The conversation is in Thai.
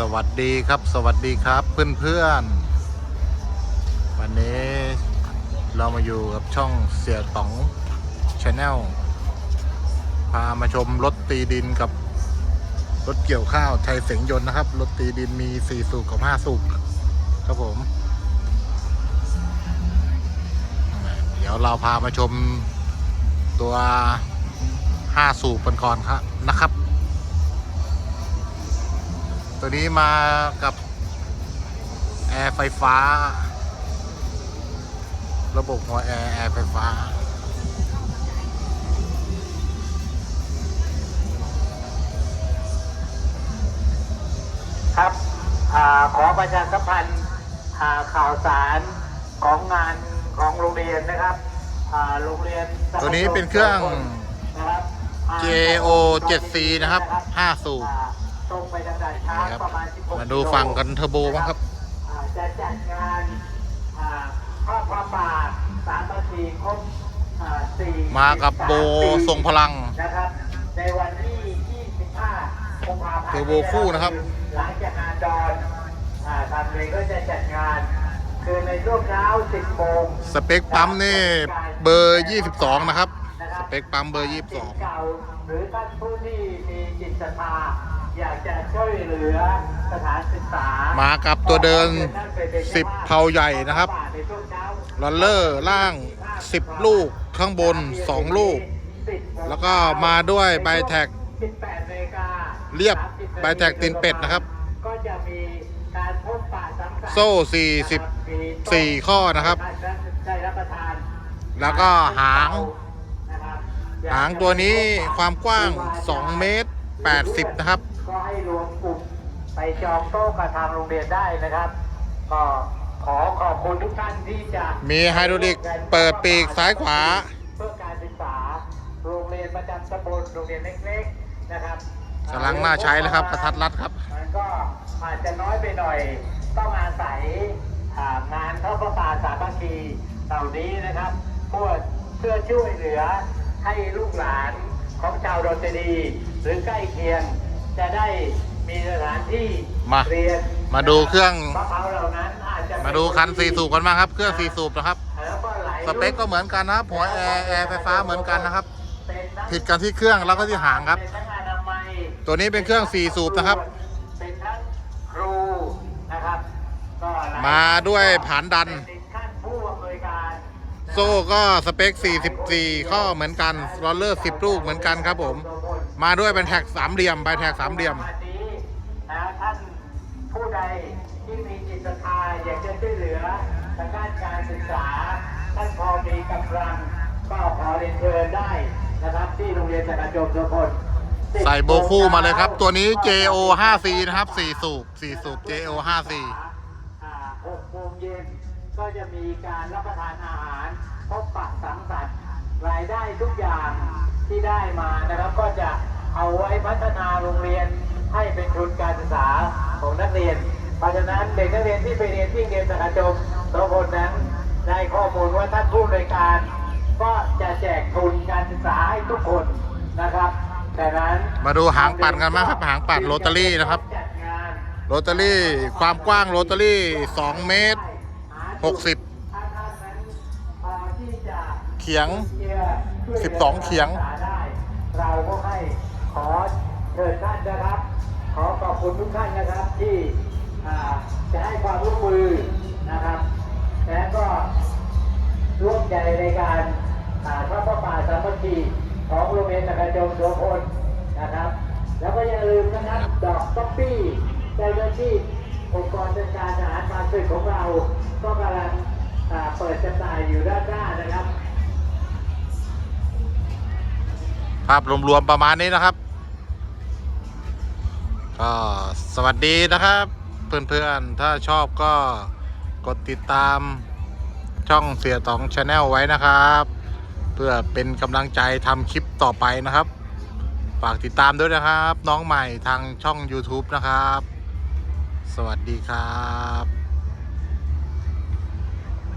สวัสดีครับสวัสดีครับเพื่อนๆ วันนี้เรามาอยู่กับช่องเสียต๋องชาแนลพามาชมรถตีดินกับรถเกี่ยวข้าวไทยเสียงยนต์นะครับ รถตีดินมี 4 สูบกับ 5 สูบครับผม เดี๋ยวเราพามาชมตัว 5 สูบกันก่อนครับนะครับ ตัวนี้มากับแอร์ไฟฟ้า ระบบหัวแอร์แอร์ไฟฟ้า ครับอาขอประชาสัมพันธ์อ่าข่าวสารของงานของโรงเรียนนะครับอ่าโรงเรียนตัวนี้เป็นเครื่อง นะครับอ่า JO 7C นะครับ5สูบ อ่า ตรงไปทางด่านช้างนี่ครับประมาณ16มาดูฝั่งกันเทอร์โบบ้างครับอ่าจะจัดงานอ่าทอดผ้าป่าสามนาทีครบอ่าสี่มากับโบปีทรงพลังนะครับ ในวันที่25กุมภาพันธ์เทอร์โบคู่นะครับ หลังจากงานดอนอ่าทางเลยก็จะจัดงานคือในช่วงเช้า10โมงสเปคปั๊มนี่เบอร์ 22 นะครับ สเปคปั๊มเบอร์สิทธิ์เก่าหรือท่านผู้ที่มีจิตศรัทธา เหลือสถานศึกษามากับตัวเดิน 10 เผาใหญ่นะครับลอลเลอร์ล่าง 10 ลูกข้างบน 2 ลูก แล้วก็มาด้วยไบแท็กเรียบไบแท็กตีนเป็ดนะครับก็จะมีการพบปะสังสรรค์โซ่ 44 ข้อนะครับ แล้วก็หาง หางตัวนี้ความกว้าง 2 เมตร 80 นะครับ ก็ให้รวมกลุ่มไปจองโต๊ะกับทางโรงเรียนได้นะครับ ก็ขอขอบคุณทุกท่านที่จะมีไฮดรอลิกเปิดปีกซ้ายขวา เพื่อการศึกษาโรงเรียนประจำตำบลโรงเรียนเล็กๆนะครับกำลังน่าใช้เลยครับกระทัดรัดครับมันก็อาจจะน้อยไปหน่อยต้องอาศัยอ่างานทอดประปาสามัคคีเหล่านี้นะครับเพื่อเพื่อช่วยเหลือให้ลูกหลานของชาวดอนเจดีย์หรือใกล้เคียง จะได้มีสถานที่มา เรียนมาดูเครื่อง มะพร้าวเหล่านั้นอาจจะมาดูคัน4สูบกันบ้างครับ เครื่อง4สูบนะครับ แล้วก็ไหลสเปคก็เหมือนกันนะครับหัวแอร์แอร์ไฟฟ้าเหมือนกันนะครับ เป็นทั้งผิดกันที่เครื่องแล้วก็ที่หางครับ เป็นทั้งอนามัย ตัวนี้เป็นเครื่อง4สูบนะครับ เป็นทั้งครูนะครับก็หลมาด้วยผานดัน เป็นขั้นผู้อำนวยการนะครับโซ่ก็สเปค 44 ข้อเหมือนกันรอลเลอร์ 10 ลูกเหมือนกันครับผม มาด้วยเป็นแท็กสามเหลี่ยมใบแท็กสามเหลี่ยมวันนี้นะท่านผู้ใดที่มีจิตศรัทธาอยากจะช่วยเหลือทางด้านการศึกษา ท่านพอมีกำลังก็ขอเรียนเชิญได้นะครับที่โรงเรียนจักรจมทุกคนใส่โบคู่มาเลยครับ ตัวนี้ JO 5C นะครับ 4 สูบ 4 สูบ JO 5C อ่าหกโมงเย็นก็จะมีการรับประทานอาหารพบปะสังสรรค์รายได้ทุกอย่าง ที่ได้มานะครับ ก็จะเอาไว้พัฒนาโรงเรียนให้เป็นทุนการศึกษาของนักเรียน เพราะฉะนั้นเด็กนักเรียนที่ไปเรียนที่เรียนสกัดจมทุกคนนั้นได้ข้อมูลว่าท่านผู้อำนวยการ ก็จะแจกทุนการศึกษาให้ทุกคนนะครับแต่นั้นมาดูหางปั่นกันบ้างครับหางปั่นโรตารี่นะครับจัดงานโรตารี่ความกว้างโรตารี่ 2 เมตร 60เขียง 12 เขียง เราก็ให้ขอเชิญท่านนะครับ ขอขอบคุณทุกท่านนะครับที่จะให้ความร่วมมือนะครับ และก็ร่วมใจในการอ่าทอดพระป่าสามัคคีของโรงเรียนจักรจงโสพลนะครับ แล้วก็อย่าลืมนะครับดอกต๊อปปี้เจ้าหน้าที่องค์กรจัดการอาหารมาสึกของเรา ก็กำลังเปิดจำหน่ายอยู่ด้านหน้านะครับ ภาพรวมๆประมาณนี้นะครับก็สวัสดีนะครับ เพื่อนๆ ถ้าชอบก็กดติดตามช่องเสียตองชาแนลไว้นะครับ เพื่อเป็นกำลังใจทำคลิปต่อไปนะครับ ฝากติดตามด้วยนะครับ น้องใหม่ทางช่อง YouTube นะครับ สวัสดีครับ